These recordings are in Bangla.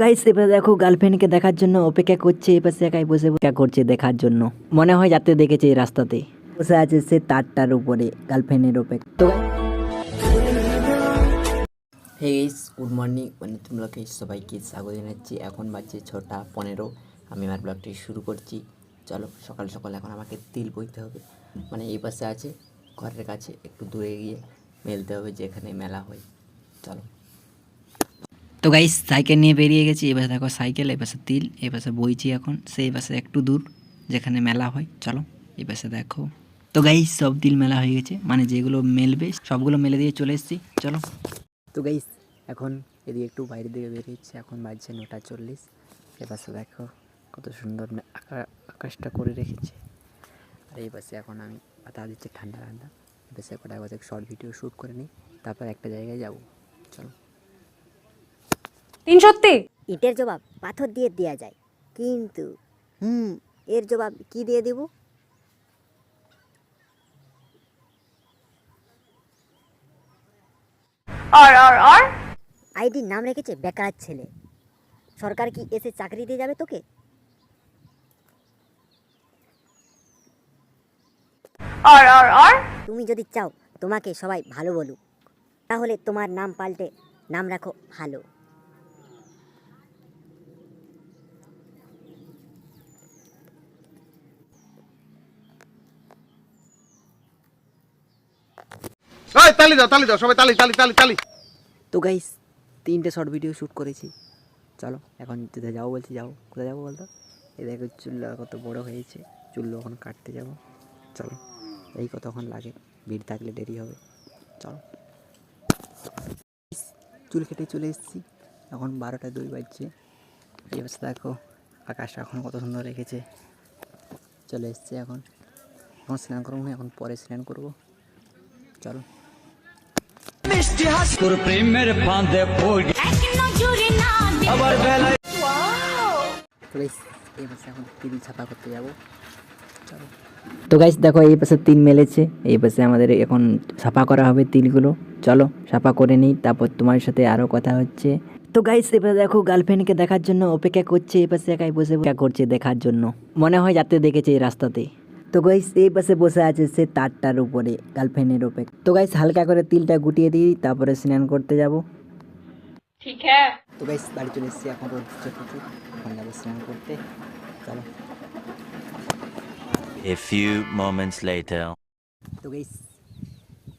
গাইস এবার দেখো গার্লফ্রেন্ডকে দেখার জন্য অপেক্ষা করছে এ পাশে একাই বসে অপেক্ষা করছে দেখার জন্য। মনে হয় যাতে দেখেছে এই রাস্তাতে। বসে আছে সে তারটার উপরে গার্লফ্রেন্ডের অপেক্ষা। তো হে গাইস গুড মর্নিং মানে তোমরাকে সবাইকে স্বাগত জানাচ্ছি। এখন বাজছে ছটা পনেরো। আমি আমার ব্লগটি শুরু করছি। চলো, সকাল সকাল এখন আমাকে তিল বইতে হবে। মানে এই পাশে আছে, ঘরের কাছে, একটু দূরে গিয়ে মেলতে হবে যেখানে মেলা হয়। চলো। তো গাইস সাইকেল নিয়ে বেরিয়ে গেছি। এবার দেখো সাইকেল পাশে তিল পাশে বইছি এখন। সেই পাশে একটু দূর, যেখানে মেলা হয়। চলো এই পাশে দেখো। তো গাইস সব তিল মেলা হয়ে গেছে। মানে যেগুলো মেলবে, সবগুলো মেলে দিয়ে চলে এসেছি। চলো। তো গাইস এখন এদিকে একটু বাইরের দিকে বেরিয়েছে এখন বাজছে নটা চল্লিশ। এ পাশে দেখো কত সুন্দর আকাশটা করে রেখেছে। আর এই পাশে এখন আমি পাতা দিচ্ছে ঠান্ডা ঠান্ডা। এই পাশে কটা বাজে শর্ট ভিডিও শ্যুট করে নিই। তারপর একটা জায়গায় যাব। চলো। তিন সত্যি? ইটের জবাব পাথর দিয়ে দেওয়া যায়। কিন্তু হুম এর জবাব কি দিয়ে দেব? আর আর আর? আইডির নাম রেখেছে বেকার ছেলে। সরকার কি এসে চাকরি দিয়ে যাবে তোকে? আর আর আর? তুমি যদি চাও তোমাকে সবাই ভালো বলুক তাহলে তোমার নাম পাল্টে নাম রাখো ভালো। তালি দাও তালি দাও, সবাই তালি তালি তালি তালি। তো গাইস তিনটে শর্ট ভিডিও শ্যুট করেছি। চলো, এখন কোথায় যাব বলছি? যাব কোথায় যাব বলতো? এই দেখো চুলটা কত বড় হয়েছে। চুল এখন কাটতে যাব। চলো, এই কতক্ষণ লাগে। ভিড় থাকলে দেরি হবে। চলো। চুল কেটে চলে এসেছি। এখন বারোটা দুই বাজছে। এই অবস্থা দেখো, আকাশটা এখন কত সুন্দর রেখেছে। চলে এসছে এখন। এখন স্নান করব না এখন পরে স্নান করব। চলো। তোর প্রেমের ফাঁদে পড়ে আবার বেলায় তো গাইস এই পাশে এখন তিল ছাপা করতে যাব। চলো। তো গাইস দেখো এই পাশে তিল মেলেছে। এই পাশে আমাদের এখন সাফা করা হবে তিলগুলো। চলো সাফা করে নিই। তারপর তোমার সাথে আরও কথা হচ্ছে। তো গাইস এবার দেখো গার্লফ্রেন্ডকে দেখার জন্য অপেক্ষা করছে। এই পাশে একাই বসে করছে দেখার জন্য। মনে হয় যাতে দেখেছে এই রাস্তাতে। তো গাইস এই পাশে বসে আছে সে তারটার উপরে গার্লফ্রেন্ডের অপেক্ষা তো গাইস হালকা করে তিলটা গুটিয়ে দিই তারপরে স্নান করতে যাব। ঠিক হ্যাঁ। তো গাইস বাড়ি চলে এসেছি এখন রোদ দিচ্ছে প্রচুর এখন যাব স্নান করতে। চলো। A few moments later. তো গাইস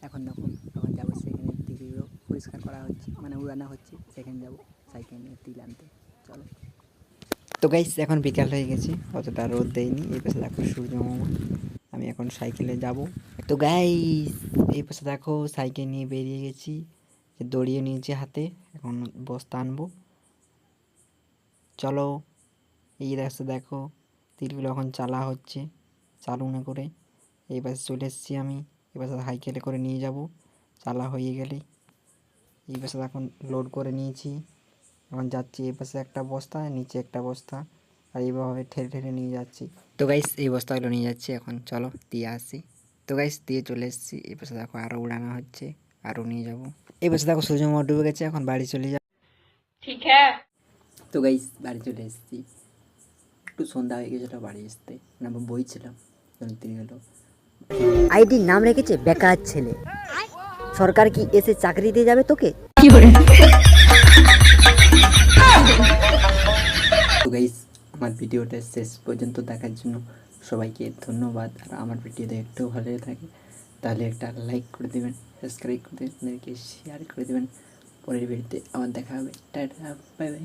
এখন দেখুন এখন যাব সেখানে তিলগুলো পরিষ্কার করা হচ্ছে মানে উড়ানো হচ্ছে সেখানে যাব সাইকেল নিয়ে তিল আনতে। চলো। তো গাইস এখন বিকাল হয়ে গেছে। অতটা রোদ দেয়নি। এই পাশে দেখো সূর্য আমি এখন সাইকেলে যাব। তো গাইস এই পাশে দেখো সাইকেল নিয়ে বেরিয়ে গেছি। দড়িয়ে নিয়েছি হাতে। এখন বস্তা আনব। চলো, এই রাস্তা দেখো। তিলগুলো এখন চালা হচ্ছে, চালু না করে। এই পাশে চলে এসেছি আমি। এই পাশে সাইকেলে করে নিয়ে যাব। চালা হয়ে গেলে। এই পাশে এখন লোড করে নিয়েছি। এখন যাচ্ছি এই পাশে একটা বস্তা নিচে একটা বস্তা আর এইভাবে ঠেলে ঠেলে নিয়ে যাচ্ছি। তো গাইস এই বস্তাগুলো নিয়ে যাচ্ছি এখন চলো দিয়ে আসি। তো গাইস দিয়ে চলে এসেছি। এই পাশে দেখো আরও উড়ানো হচ্ছে আরও নিয়ে যাব। এই পাশে দেখো সূর্য সূর্যমা ডুবে গেছে এখন বাড়ি চলে যাব। ঠিক হ্যাঁ। তো গাইস বাড়ি চলে এসেছি। একটু সন্ধ্যা হয়ে গেছিল বাড়ি আসতে। মানে বই ছিলাম তিনি হলো আইডির নাম রেখেছে বেকার ছেলে। সরকার কি এসে চাকরি দিয়ে যাবে তোকে? তো আমার ভিডিওটা শেষ পর্যন্ত দেখার জন্য সবাইকে ধন্যবাদ। আর আমার ভিডিওতে একটু ভালো লেগে থাকে, তাহলে একটা লাইক করে দেবেন সাবস্ক্রাইব করে দেবেন শেয়ার করে দেবেন। পরের ভিডিওতে আবার দেখা হবে। Tata bye bye